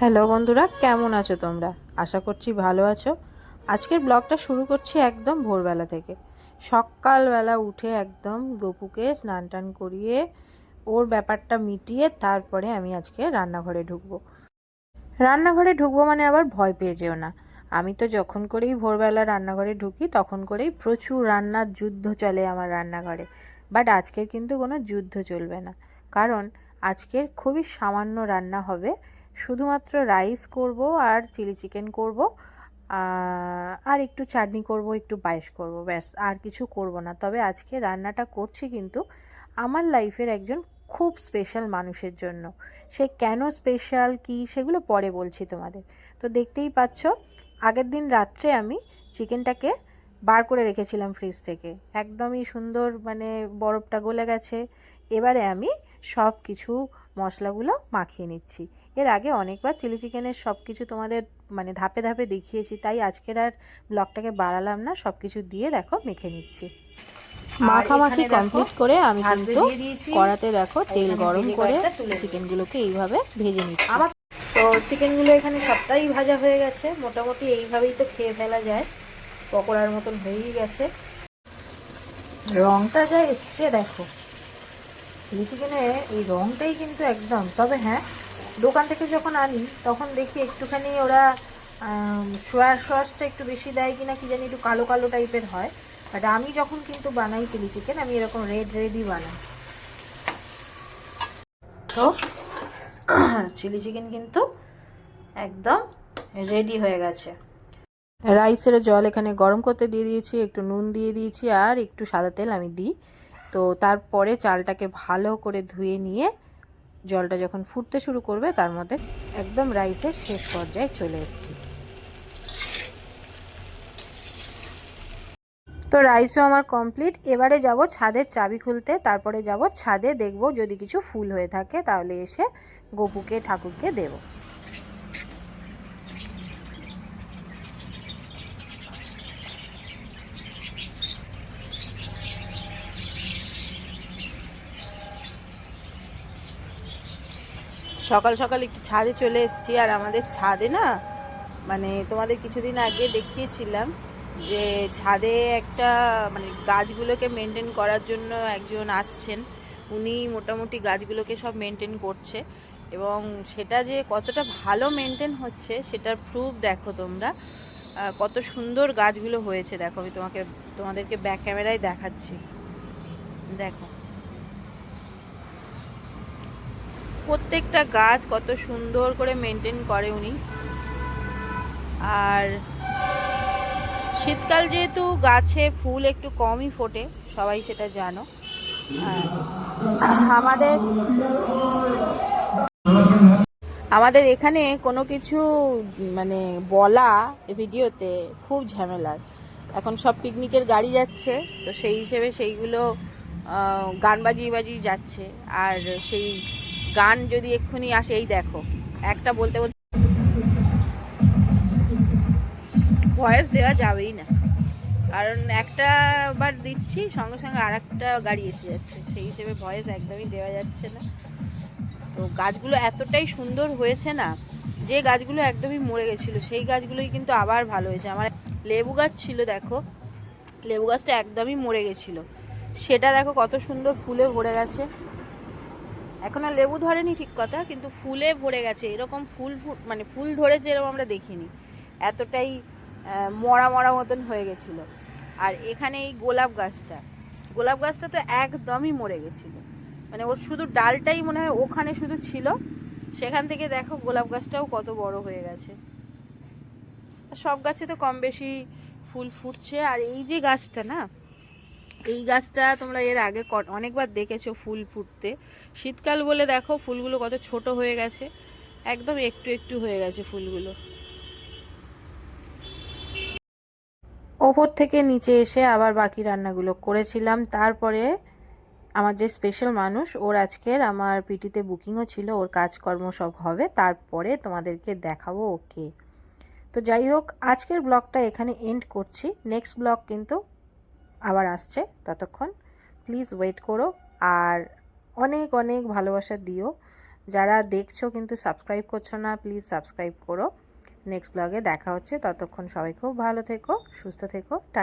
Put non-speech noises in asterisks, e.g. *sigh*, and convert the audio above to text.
Hello বন্ধুরা, কেমন আছো তোমরা? আশা করছি ভালো আছো। আজকের ব্লগটা শুরু করছি একদম ভোরবেলা থেকে। সকালবেলা উঠে একদম গপুকে স্নান টান করিয়ে ওর ব্যাপারটা মিটিয়ে তারপরে আমি আজকে রান্নাঘরে ঢুকবো। রান্নাঘরে ঢুকবো মানে আবার ভয় পেয়ে যেও না। আমি তো যখন করেই ভোরবেলা রান্নাঘরে ঢুকি, তখন করেই প্রচুর রান্নার যুদ্ধ চলে আমার রান্নাঘরে। বাট আজকের কিন্তু কোনো যুদ্ধ চলবে না। কারণ আজকের খুবই সামান্য রান্না হবে। শুধুমাত্র রাইস করব আর চিলি চিকেন করব আর একটু চাটনি করব, একটু পায়েস করব, ব্যাস, আর কিছু করব না। তবে আজকে রান্নাটা করছি কিন্তু আমার লাইফের একজন খুব স্পেশাল মানুষের জন্য। সে কেন স্পেশাল কি, সেগুলো পরে বলছি তোমাদের। তো দেখতেই পাচ্ছ, আগের দিন রাত্রে আমি চিকেনটাকে বার করে রেখেছিলাম ফ্রিজ থেকে। একদমই সুন্দর মানে বরফটা গলে গেছে। এবারে আমি সব কিছু মশলাগুলো মাখিয়ে নিচ্ছি। এর আগে অনেকবার চিলি চিকেনের সব কিছু তোমাদের মানে ধাপে ধাপে দেখিয়েছি তাই আজকের আর ব্লগটাকে বাড়ালাম না সব কিছু দিয়ে দেখো মেখে নিচ্ছি। মাখামাখি কমপ্লিট করে আমি কিন্তু কড়াতে দেখো তেল গরম করে চিকেনগুলোকে এইভাবে ভেজে নিচ্ছি। তো চিকেনগুলো এখানে সবটাই ভাজা হয়ে গেছে মোটামুটি এইভাবেই তো খেয়ে ফেলা যায় পকোড়ার মতন হয়েই গেছে। রংটা যা এসছে দেখো। চিলি চিকেনে এই রংটাই কিন্তু একদম তবে হ্যাঁ দোকান থেকে যখন আনি, তখন দেখি একটুখানি ওরা সোয়া সসটা একটু বেশি দেয় কিনা কি জানি একটু কালো কালো টাইপের হয়। বাট আমি যখন কিন্তু বানাই চিলি চিকেন, আমি এরকম রেড রেডই বানাই। তো, *clears throat* চিলি চিকেন কিন্তু একদম রেডি হয়ে গেছে। রাইসের জল এখানে গরম করতে দিয়ে দিয়েছি, একটু নুন দিয়ে দিয়েছি আর একটু সাদা তেল আমি দিই। তো তারপরে চালটাকে ভালো করে ধুয়ে নিয়ে জলটা যখন ফুটতে শুরু করবে, তার মধ্যে একদম রাইসের শেষ পর্যায়ে চলে এসেছি। তো রাইসও আমার কমপ্লিট। এবারে যাব ছাদের চাবি খুলতে, তারপরে যাব ছাদে দেখব যদি কিছু ফুল হয়ে থাকে, তাহলে এসে গপুকে, ঠাকুরকে দেবো। সকাল সকাল একটু ছাদে চলে এসেছি, আর আমাদের ছাদে না মানে তোমাদের কিছুদিন আগে দেখিয়েছিলাম যে ছাদে একটা মানে গাছগুলোকে মেনটেন করার জন্য একজন আসছেন। উনি মোটামুটি গাছগুলোকে সব মেনটেন করছে এবং সেটা যে কতটা ভালো মেনটেন হচ্ছে সেটার প্রুফ দেখো তোমরা। কত সুন্দর গাছগুলো হয়েছে, দেখো আমি তোমাকে, তোমাদেরকে ব্যাক ক্যামেরায় দেখাচ্ছি। দেখো। প্রত্যেকটা গাছ কত সুন্দর করে মেনটেন করে উনি। আর শীতকাল যেহেতু গাছে ফুল একটু কমই ফোটে, সবাই সেটা জানো। আমাদের আমাদের এখানে কোনো কিছু মানে বলা ভিডিওতে খুব ঝামেলার। এখন সব পিকনিকের গাড়ি যাচ্ছে, তো সেই হিসেবে সেইগুলো গান বাজিয়ে বাজিয়ে যাচ্ছে। আর সেই গান যদি এক্ষুনি আসে, এই দেখো। একটা বলতে বলতে ভয়েস দেওয়া যাবেই না। কারণ একটা বার দিচ্ছি, সঙ্গে সঙ্গে আর একটা গাড়ি এসে যাচ্ছে। সেই হিসেবে ভয়েস একদমই দেওয়া যাচ্ছে না। তো গাছগুলো এতটাই সুন্দর হয়েছে না, যে গাছগুলো একদমই মরে গেছিল, সেই গাছগুলোই কিন্তু আবার ভালো হয়েছে। আমার লেবু গাছ ছিল, দেখো। লেবু গাছটা একদমই মরে গেছিল। সেটা দেখো কত সুন্দর ফুলে ভরে গেছে। এখন আর লেবু ধরেনি ঠিক কথা, কিন্তু ফুলে ভরে গেছে, এরকম ফুল মানে ফুল ধরেছে এরকম আমরা দেখিনি। এতটাই মরা মরা মতন হয়ে গেছিল। আর এখানে এই গোলাপ গাছটা গোলাপ গাছটা তো একদমই মরে গেছিল। মানে ওর শুধু ডালটাই মনে হয় ওখানে শুধু ছিল, সেখান থেকে দেখো গোলাপ গাছটাও কত বড় হয়ে গেছে। সব গাছে তো কম বেশি ফুল ফুটছে, আর এই যে গাছটা না এই গাছটা তোমরা এর আগে অনেকবার দেখেছ ফুল ফুটতে। শীতকাল বলে দেখো ফুলগুলো কত ছোট হয়ে গেছে। একদম একটু একটু হয়ে গেছে ফুলগুলো। ওপর থেকে নিচে এসে আবার বাকি রান্নাগুলো করেছিলাম। তারপরে আমার যে স্পেশাল মানুষ, ওর আজকের আমার পিটিতে বুকিংও ছিল, ওর কাজকর্ম সব হবে। তারপরে তোমাদেরকে দেখাবো ওকে। তো যাই হোক, আজকের ব্লগটা এখানে এন্ড করছি। নেক্সট ব্লগ কিন্তু আবার আসছে ততক্ষণ। প্লিজ ওয়েট করো আর অনেক অনেক ভালোবাসা দিও। যারা দেখছ কিন্তু সাবস্ক্রাইব করছ না প্লিজ সাবস্ক্রাইব করো। নেক্সট ব্লগে দেখা হচ্ছে। ততক্ষণ সবাই খুব ভালো থেকো, সুস্থ থেকো। টা